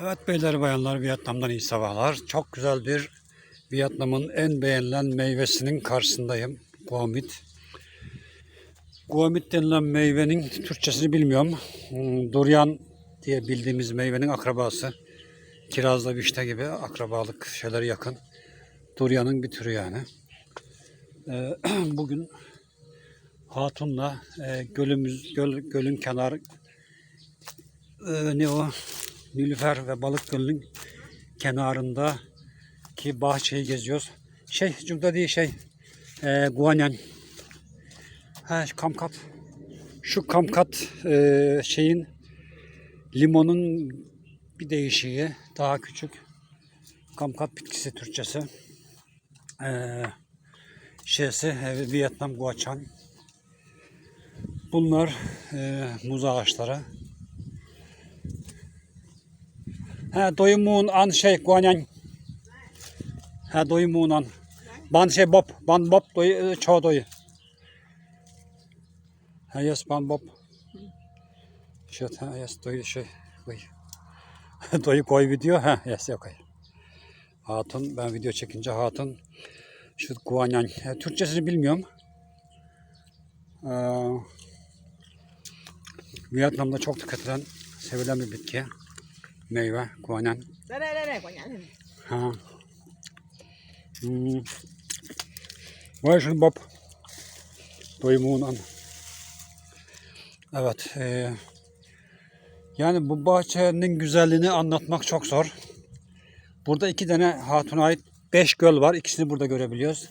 Evet beyler bayanlar Vietnam'dan iyi sabahlar. Çok güzel bir Vietnam'ın en beğenilen meyvesinin karşısındayım. Guamit. Guamit denilen meyvenin Türkçesini bilmiyorum. Hmm, Durian diye bildiğimiz meyvenin akrabası. Kirazla vişne gibi akrabalık şeyleri yakın. Durian'ın bir türü yani. Ee, bugün Hatun'la e, gölümüz, göl, gölün kenarı e, ne o Nilüfer ve Balık Gölü'nün kenarında ki bahçeyi geziyoruz. Şey, Cumda değil şey, e, Guanyan. Ha, Kamkat. Şu Kamkat e, şeyin limonun bir değişiği, daha küçük. Kamkat bitkisi Türkçesi. E, şeysi, e, Vietnam Guachan. Bunlar e, muz ağaçları. Ha doyumun an şey guanyan. Ha doyumun an. Ban şey bob. Ban bob doy çoğu doyu. Ha yes ban bob. Shit ha yes doyu şey koy. doyu koy video ha yes okay. Hatun ben video çekince hatun şu guanyan. Ha, Türkçesini bilmiyorum. Ee, Vietnam'da çok tüketilen, sevilen bir bitki. Meyve, guanan. đây đây đây đây quả này Ha. Hmm. Vay Bob. Doyumundan. Evet. e, yani bu bahçenin güzelliğini anlatmak çok zor. Burada iki tane hatuna ait beş göl var. İkisini burada görebiliyoruz.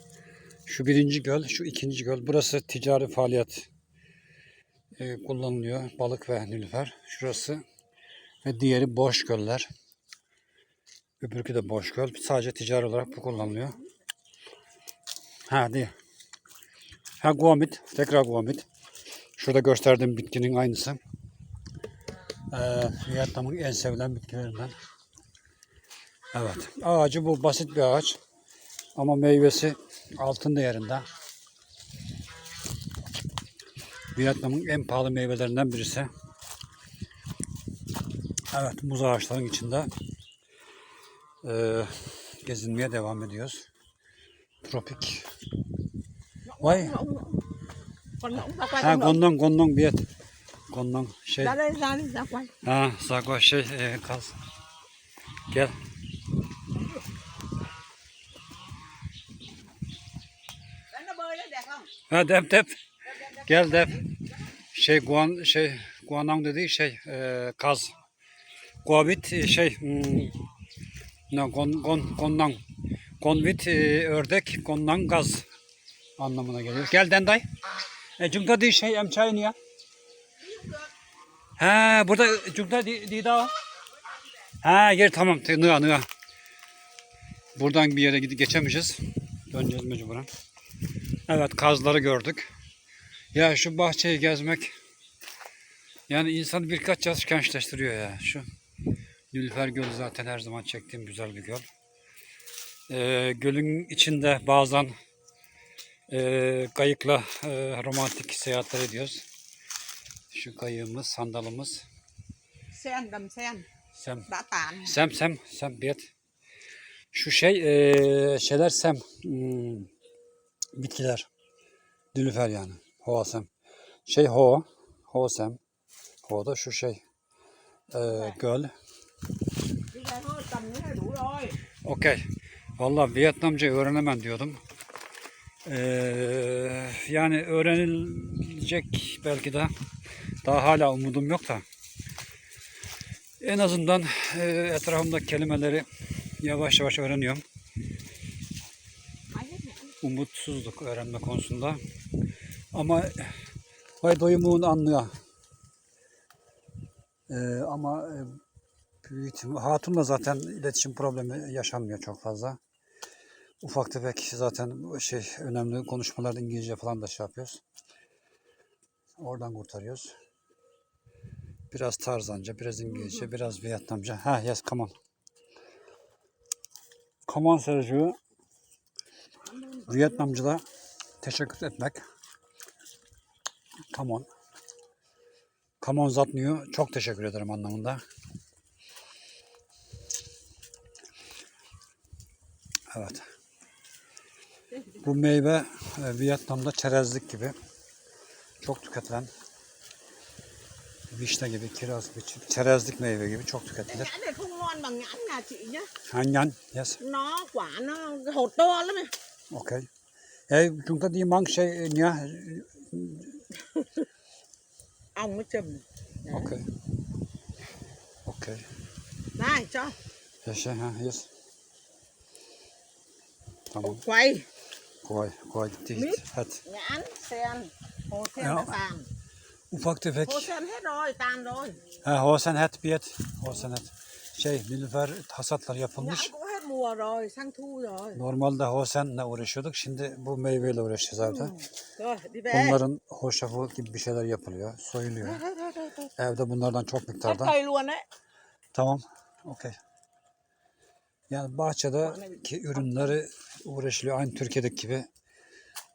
Şu birinci göl, şu ikinci göl. Burası ticari faaliyet e, kullanılıyor. Balık ve nilüfer. Şurası ve diğeri boş göller. Öbürkü de boş göl. Sadece ticari olarak bu kullanılıyor. Ha değil. Ha guamit. Tekrar guamit. Şurada gösterdiğim bitkinin aynısı. Ee, Vietnam'ın en sevilen bitkilerinden. Evet. Ağacı bu basit bir ağaç. Ama meyvesi altın değerinde. Vietnam'ın en pahalı meyvelerinden birisi. Evet, muz ağaçlarının içinde eee, gezinmeye devam ediyoruz. Tropik. Vay. Ha gondong gondong bir şey. đi ra quay Ha sakva şey e, kaz. Gel. Ha dep dep. Gel dep. Şey guan şey guanang dediği şey e, kaz. Guavit e, şey hmm, ne gon gon gondang. Gonvit e, ördek gondang gaz anlamına geliyor. Gel denday. E cumda değil şey emçayını ya. Ha burada cumda di, di daha. Ha yer tamam. Nığa nığa. Buradan bir yere gidip geçemeyeceğiz. Döneceğiz mecburen. Evet kazları gördük. Ya şu bahçeyi gezmek yani insanı birkaç yaş gençleştiriyor ya. Şu Nilüfer Gölü zaten her zaman çektiğim güzel bir göl. Ee, gölün içinde bazen e, kayıkla e, romantik seyahatler ediyoruz. Şu kayığımız, sandalımız. sen đầm sen Sem, tàn sem, sem, sem, biyet. Şu şey, e, şeyler sem, hmm, bitkiler. Nilüfer yani. Hoa sem. Şey ho, ho sem. Ho da şu şey, e, göl. Okey. Vallahi Vietnamca öğrenemem diyordum. Ee, yani öğrenilecek belki de. Daha hala umudum yok da. En azından e, etrafımdaki kelimeleri yavaş yavaş öğreniyorum. Umutsuzluk öğrenme konusunda. Ama vay doyumun anlıyor. Ee, ama e, Hatun'la zaten iletişim problemi yaşanmıyor çok fazla. Ufak tefek zaten şey önemli konuşmalarda İngilizce falan da şey yapıyoruz. Oradan kurtarıyoruz. Biraz Tarzanca, biraz İngilizce, biraz Vietnamca. Ha yes, come on. Come on Sergio. Vietnamcıda teşekkür etmek. Come on. Come on zatmıyor. Çok teşekkür ederim anlamında. Evet. Bu meyve e, Vietnam'da çerezlik gibi çok tüketilen vişne gibi, kiraz gibi, çerezlik meyve gibi çok tüketilir. Hanyan, yes, Nó quả nó hột to lắm. okay. E, chúng ta đi mang şey nhá, Ong nó chùm. okay. Okay. Này cho. Ha, yes. Tamam, koy, koy, dit, Mít. hadi. Nhãn, sen. Hồ sen đã tàn. Ufak tefek. Hồ sen hết rồi, tàn rồi. Ha, Hosen het bir et. Hosen het. Şey, Nilüfer hasatlar yapılmış. Nhãn cũng hết mùa rồi, sang thu rồi. Normalde Hosen'le uğraşıyorduk. Şimdi bu meyveyle uğraşacağız evde. Rồi, đi về. Bunların hoşafı gibi bir şeyler yapılıyor. Soyuluyor. Evde bunlardan çok Hết miktarda. cây luôn đấy. Tamam. Okey. Yani bahçedeki ürünleri uğraşılıyor. Aynı Türkiye'deki gibi.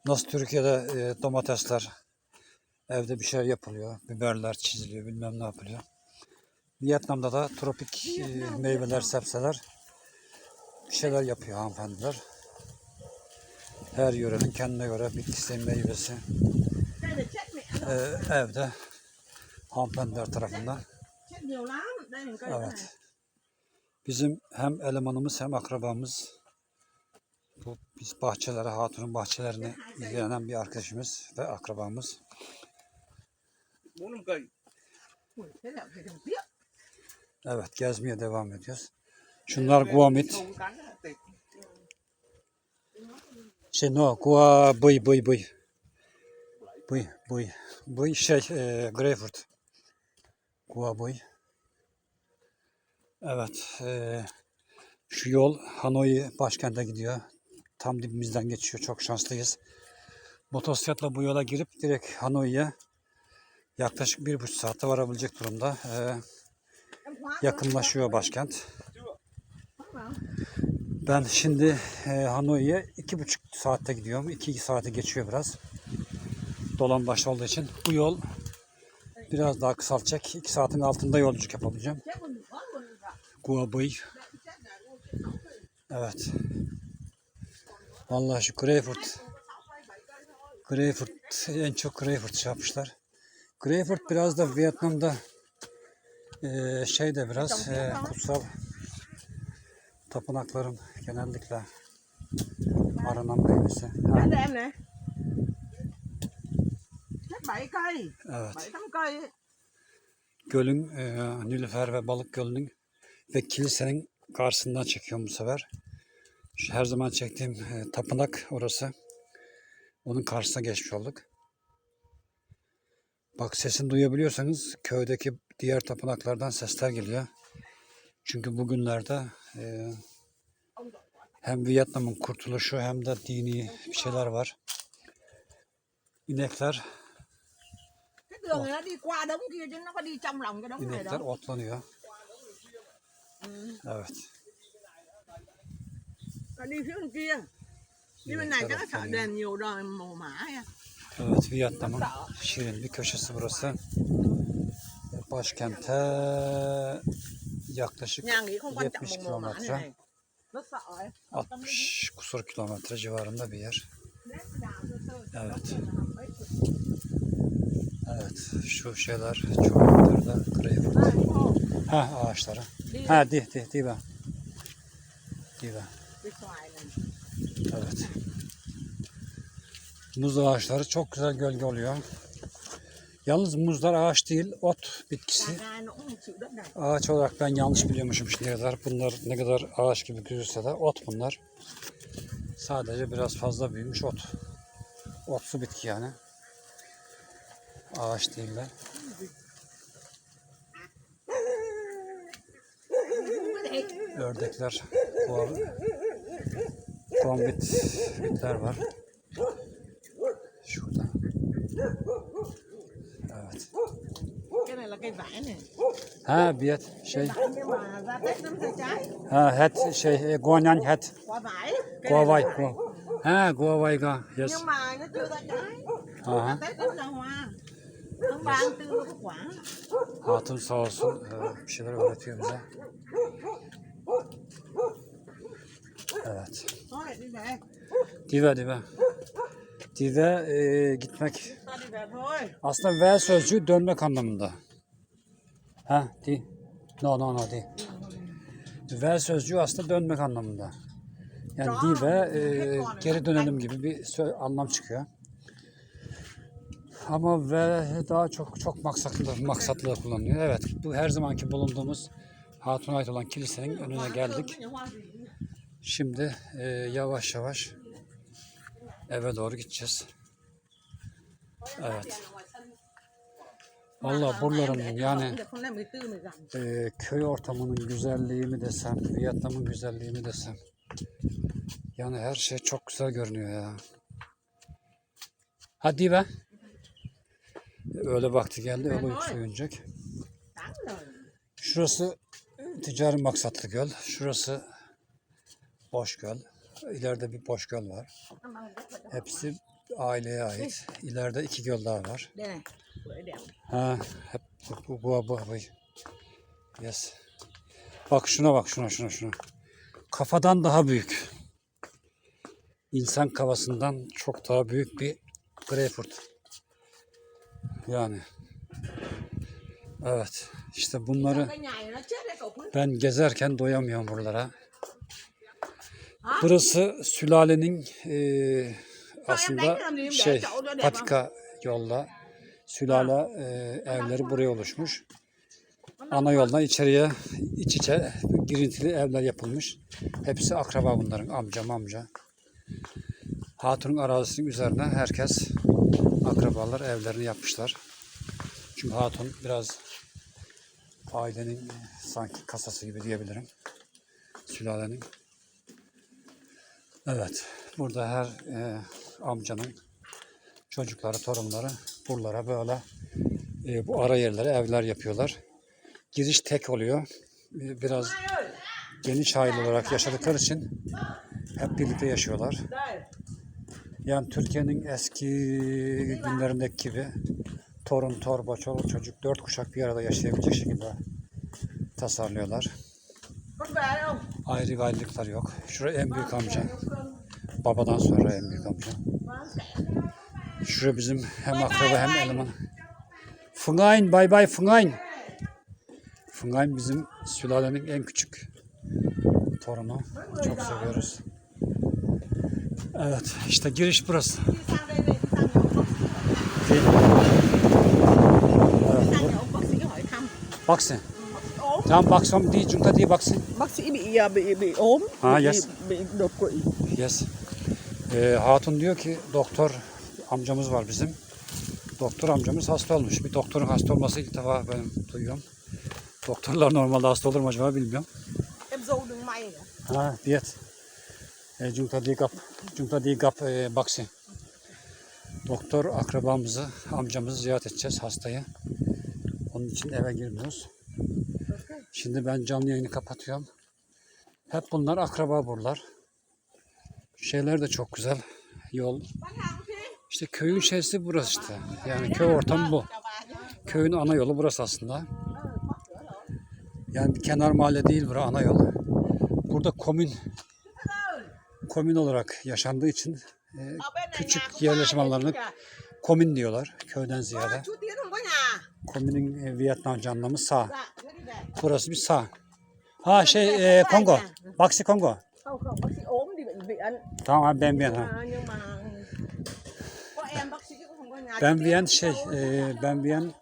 Nasıl Türkiye'de e, domatesler evde bir şeyler yapılıyor. Biberler çiziliyor. Bilmem ne yapılıyor. Vietnam'da da tropik e, meyveler, sebzeler bir şeyler yapıyor hanımefendiler. Her yörenin kendine göre bitkisi, meyvesi e, evde hanımefendiler tarafından Evet. Bizim hem elemanımız hem akrabamız bu biz bahçelere, hatunun bahçelerini ilgilenen bir arkadaşımız ve akrabamız. Evet gezmeye devam ediyoruz. Şunlar guamit. Şey no, gua bıy bıy bıy. Bıy bıy. Bıy şey e, greyfurt. Gua bıy. Evet. E, şu yol Hanoi başkente gidiyor. Tam dibimizden geçiyor. Çok şanslıyız. Motosikletle bu yola girip direkt Hanoi'ye yaklaşık bir buçuk saatte varabilecek durumda. E, yakınlaşıyor başkent. Ben şimdi e, Hanoi'ye iki buçuk saatte gidiyorum. İki saate geçiyor biraz. Dolan baş olduğu için. Bu yol biraz daha kısaltacak. İki saatin altında yolculuk yapabileceğim. Chết còn có luôn rồi. Guabay. Evet. Vallahi şu Greyfurt. Greyfurt. En çok Greyfurt şey yapmışlar. Greyfurt biraz da Vietnam'da e, şey de biraz e, kutsal tapınakların genellikle aranan meyvesi. Ha, evet. Gölün, e, Nilüfer ve Balık Gölü'nün ve kilisenin karşısından çekiyorum bu sefer. Şu her zaman çektiğim e, tapınak orası. Onun karşısına geçmiş olduk. Bak sesini duyabiliyorsanız köydeki diğer tapınaklardan sesler geliyor. Çünkü bugünlerde e, hem Vietnam'ın kurtuluşu hem de dini bir şeyler var. İnekler, này inekler otlanıyor. Evet. Nó đi phía bên kia. Đi bên này chắc nó sợ đèn nhiều đời màu mã nha. Evet, Vietnam'ın şirin bir köşesi burası. Başkente yaklaşık Nhà nghỉ không quan trọng 70 bằng màu mã này kilometre, này. Nó sợ ấy. 60 kusur kilometre civarında bir yer. Evet. Evet, şu şeyler. Đây, đúng không? Ha ağaçları. Ha di di di ben. Di ben. cái xoài này. Evet. Muz ağaçları çok güzel gölge oluyor. Yalnız muzlar ağaç değil, ot bitkisi. Ağaç olarak ben yanlış biliyormuşum şimdiye kadar. Bunlar ne kadar ağaç gibi gözükse de ot bunlar. Sadece biraz fazla büyümüş ot. Otsu bitki yani. Ağaç değiller. Ördekler, kuva, kuambit bitler var. Şurada. Evet. Ha biyet şey. Ha het şey e, guanyan het. Guavay. Ha guavay ga. Yes. Aha. Hatun sağ olsun e, bir şeyler öğretiyor bize. Evet. Dive dive. Dive e, gitmek. Aslında ve sözcüğü dönmek anlamında. Ha, di. No no no di. Ve sözcüğü aslında dönmek anlamında. Yani di ve e, geri dönelim gibi bir anlam çıkıyor. Ama ve daha çok çok maksatlı maksatlı kullanılıyor. Evet, bu her zamanki bulunduğumuz Hatun'a ait olan kilisenin önüne geldik. Şimdi e, yavaş yavaş eve doğru gideceğiz. Evet. Valla buraların yani không đem 14 mười dặm e, köy ortamının güzelliği mi desem, Vietnam'ın güzelliği mi desem. Yani her şey çok güzel görünüyor ya. Hadi be. Öyle vakti geldi, öyle rồi Şurası ticari maksatlı göl. Şurası boş göl. İleride bir boş göl var. Hepsi aileye ait. İleride iki göl daha var. Ha, hep bu bu bu bu. Yes. Bak şuna bak şuna şuna şuna. Kafadan daha büyük. İnsan kafasından çok daha büyük bir greyfurt. Yani. Evet. işte bunları ben gezerken doyamıyorum buralara. Burası sülalenin eee, aslında şey patika yolla sülale eee, evleri buraya oluşmuş. Ana yoldan içeriye iç içe girintili evler yapılmış. Hepsi akraba bunların amca amca. Hatun'un arazisinin üzerine herkes akrabalar evlerini yapmışlar. Çünkü Hatun biraz ailenin sanki kasası gibi diyebilirim. Sülalenin. Evet. Burada her e, amcanın çocukları, torunları buralara böyle e, bu ara yerlere evler yapıyorlar. Giriş tek oluyor. E, Biraz geniş aile olarak yaşadıkları için hep birlikte yaşıyorlar. Yani Türkiye'nin eski günlerindeki gibi torun, torba, çoluk, çocuk, dört kuşak bir arada yaşayabilecek şekilde tasarlıyorlar. Ayrı gayrılıklar yok. Şurada en büyük amca. Babadan sonra en büyük amca. Şurada bizim hem akraba hem eleman. Fungayn, bay bay Fungayn. Fungayn bizim sülalenin en küçük torunu. Çok seviyoruz. Evet, işte giriş burası. đi sang đây này đi sang nhà ông bác sĩ đi sang nhà ông bác sĩ hỏi thăm Bak sen. ốm Tamam bak son değil, cunta değil bak sen. bác sĩ bị à, bị bị ốm À, bị, yes. đột quỵ Yes. Ee, Hatun diyor ki doktor amcamız var bizim. Doktor amcamız hasta olmuş. Bir doktorun hasta olması ilk defa ben duyuyorum. Doktorlar normalde hasta olur mu acaba bilmiyorum. Ha, diyet. E, Cunta di gap, cunta di gap e, baksi. Doktor akrabamızı, amcamızı ziyaret edeceğiz hastayı. Onun için eve girmiyoruz. Şimdi ben canlı yayını kapatıyorum. Hep bunlar akraba buralar. Şeyler de çok güzel. Yol. İşte köyün şeysi burası işte. Yani köy ortamı bu. Köyün ana yolu burası aslında. Yani bir kenar mahalle değil bura ana yol. Burada komün komün olarak yaşandığı için e, küçük yerleşim alanlarını komün diyorlar köyden ziyade. Komünün e, Vietnamca anlamı sağ. Burası bir sağ. Ha şey e, Kongo. Baksi Kongo. Không có nhà Ben Chú Viyen Tiến şey e, ben Viyen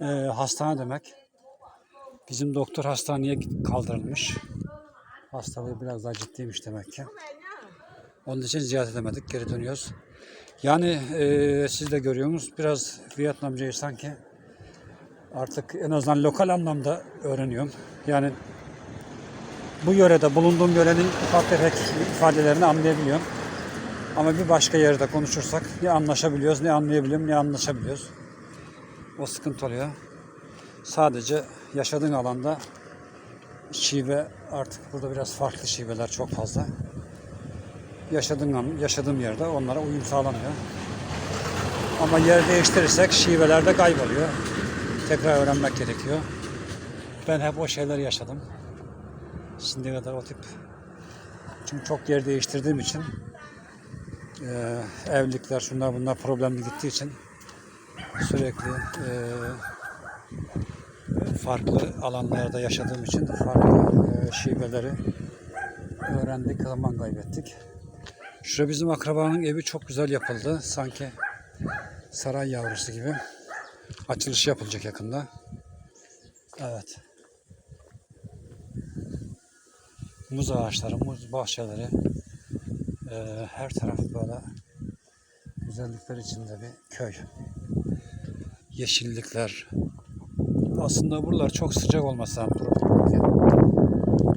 e, hastane demek. Bizim doktor hastaneye kaldırılmış. Hastalığı biraz daha ciddiymiş demek ki. Onun için ziyaret edemedik. Geri dönüyoruz. Yani e, siz de görüyorsunuz biraz Vietnamcayı sanki artık en azından lokal anlamda öğreniyorum. Yani bu yörede bulunduğum yörenin ufak tefek ifadelerini anlayabiliyorum. Ama bir başka yerde konuşursak ne anlaşabiliyoruz, ne anlayabiliyorum, ne anlaşabiliyoruz. O sıkıntı oluyor. Sadece yaşadığın alanda şive artık burada biraz farklı şiveler çok fazla yaşadığım, yaşadığım yerde onlara uyum sağlanıyor. Ama yer değiştirirsek şiveler de kayboluyor. Tekrar öğrenmek gerekiyor. Ben hep o şeyleri yaşadım. Şimdiye kadar o tip Çünkü çok yer değiştirdiğim için e, evlilikler şunlar bunlar problemli gittiği için sürekli e, farklı alanlarda yaşadığım için farklı e, şiveleri öğrendik, zaman kaybettik. Şurada bizim akrabanın evi çok güzel yapıldı. Sanki saray yavrusu gibi. Açılış yapılacak yakında. Evet. Muz ağaçları, muz bahçeleri. e, her taraf böyle güzellikler içinde bir köy. Yeşillikler. Aslında buralar çok sıcak bölge.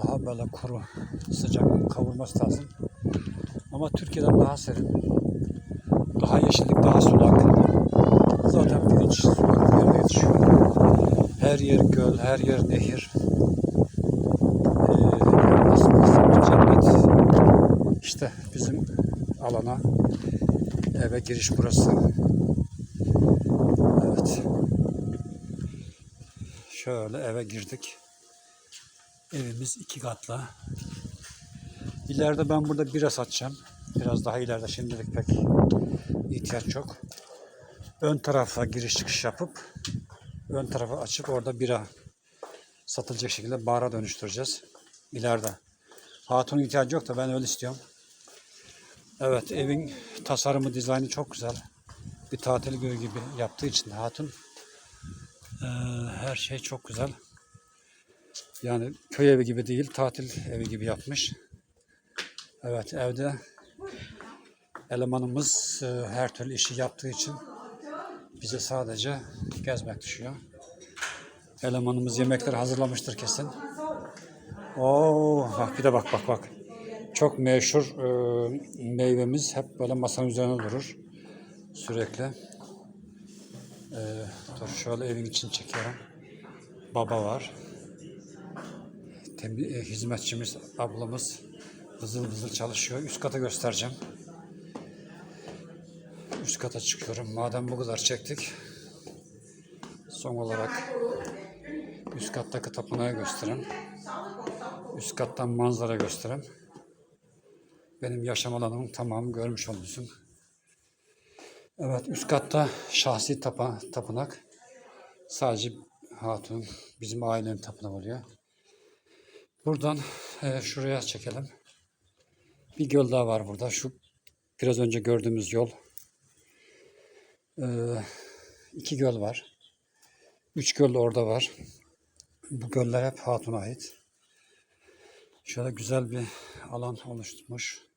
Daha böyle kuru, sıcak kavurması lazım. Ama Türkiye'den daha serin. Daha yeşillik, daha sulak. Zaten pirinç sulak yerde yetişiyor. Her yer göl, her yer nehir. Ee, nasıl desem cennet. İşte bizim alana eve giriş burası. Evet. Şöyle eve girdik. Evimiz iki katlı. İleride ben burada bira satacağım. Biraz daha ileride şimdilik pek ihtiyaç yok. Ön tarafa giriş çıkış yapıp ön tarafı açıp orada bira satılacak şekilde bara dönüştüreceğiz. İleride. Hatun'un ihtiyacı yok da ben öyle istiyorum. Evet evin tasarımı, dizaynı çok güzel. Bir tatil köyü gibi yaptığı için Hatun eee, her şey çok güzel. Yani köy evi gibi değil, tatil evi gibi yapmış. Evet evde elemanımız e, her türlü işi yaptığı için bize sadece gezmek düşüyor. Elemanımız yemekleri hazırlamıştır kesin. Oo bak bir de bak bak bak. Çok meşhur e, meyvemiz hep böyle masanın üzerine durur. Sürekli. E, dur şöyle evin için çekiyorum. Baba var. Temi- e, hizmetçimiz ablamız hızlı hızlı çalışıyor. Üst kata göstereceğim. Üst kata çıkıyorum. Madem bu kadar çektik. Son olarak üst kattaki tapınağı göstereyim. Üst kattan manzara göstereyim. Benim yaşam alanımın tamamı görmüş olursun. Evet üst katta şahsi tapa, tapınak. Sadece hatun bizim ailenin tapınağı oluyor. Buradan e, şuraya çekelim. Bir göl daha var burada. Şu biraz önce gördüğümüz yol. Ee, iki göl var. Üç göl de orada var. Bu göller hep Hatun'a ait. Şöyle güzel bir alan oluşturmuş.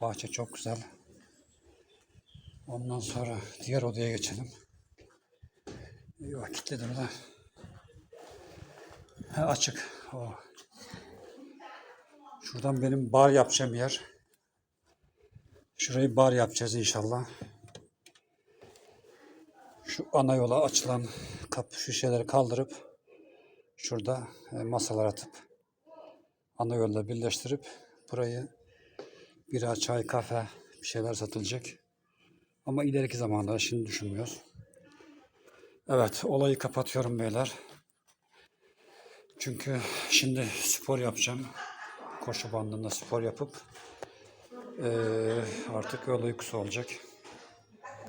Bahçe çok güzel. Ondan sonra diğer odaya geçelim. Yok kilitledim de. Ha, açık. O. Şuradan benim bar yapacağım yer. Şurayı bar yapacağız inşallah. Şu ana yola açılan kapı şişeleri kaldırıp şurada e, masalar atıp ana yolla birleştirip burayı bira, çay, kafe bir şeyler satılacak. Ama ileriki zamanda şimdi düşünmüyoruz. Evet olayı kapatıyorum beyler. Çünkü şimdi spor yapacağım. Koşu bandında spor yapıp eee, artık yol uykusu olacak.